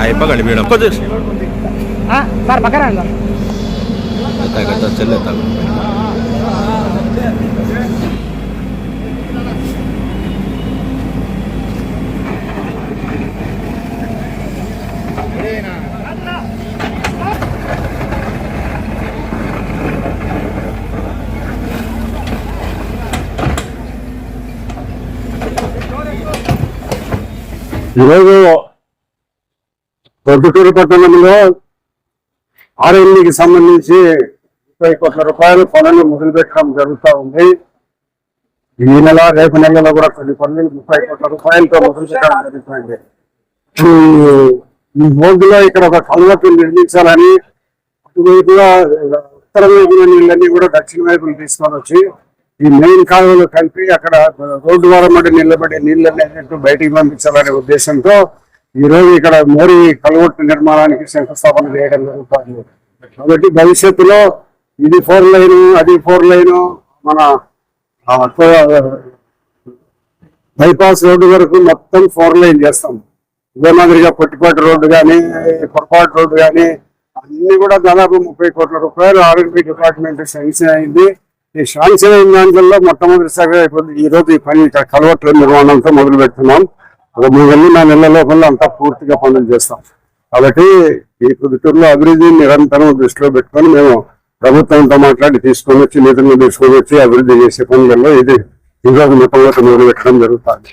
అయిపో కలిపి కొంచెం సార్ పక్కన చెల్లెత్తాను ఈరోజు పొద్దుటూరు పట్టణంలో ఆర్ఎల్ఈకి సంబంధించి ముప్పై కోట్ల రూపాయలు పనులు మొదలుపెట్టడం జరుగుతూ ఉంది. ఈ నెల రేపు నెలలో కూడా కొన్ని పనులు ముప్పై కోట్ల రూపాయలతో మొదలుపెట్టడం జరుగుతుంది. ఈ- బోర్డులో ఇక్కడ ఒక కల్వకు నిర్మించాలని అటువైపుగా ఉత్తర వైపున నీళ్ళన్నీ కూడా దక్షిణ వైపు తీసుకొని వచ్చి ఈ మెయిన్ కాలువలు కలిపి అక్కడ రోడ్డు వారమడి నిలబడి నీళ్ళని అనేట్టు బయటికి పంపించాలనే ఉద్దేశంతో ఈ రోజు ఇక్కడ మోరీ కలువట్టు నిర్మాణానికి శంకుస్థాపన చేయడం జరుగుతుంది. కాబట్టి భవిష్యత్తులో ఇది ఫోర్ లైన్ అది ఫోర్ లైన్ మన బైపాస్ రోడ్డు వరకు మొత్తం ఫోర్ లైన్ చేస్తాం. ఇదే మాదిరిగా పొట్టిపాటు రోడ్డు కానీ పొరపాటు రోడ్డు కానీ అన్ని కూడా దాదాపు ముప్పై కోట్ల రూపాయలు ఆర్ఎంపీ డిపార్ట్మెంట్ శాంక్షన్ అయింది. ఈ శాంక్షన్ అయిన దాంట్లో మొట్టమొదటిసారిగా ఇప్పుడు ఈ రోజు ఈ పని ఇక్కడ కలవట్ల నిర్మాణంతో మొదలు పెడుతున్నాం. ఒక మూడు నెలలు నా నెలల లోపల అంతా పూర్తిగా పనులు చేస్తాం. కాబట్టి ఈ పుదుటూరులో అభివృద్ధి నిరంతరం దృష్టిలో పెట్టుకొని మేము ప్రభుత్వంతో మాట్లాడి తీసుకొని వచ్చి నిధులను తీసుకొని వచ్చి అభివృద్ధి చేసే పనులలో ఇది ఈరోజు మొట్టమొదటి మొదలు పెట్టడం జరుగుతుంది.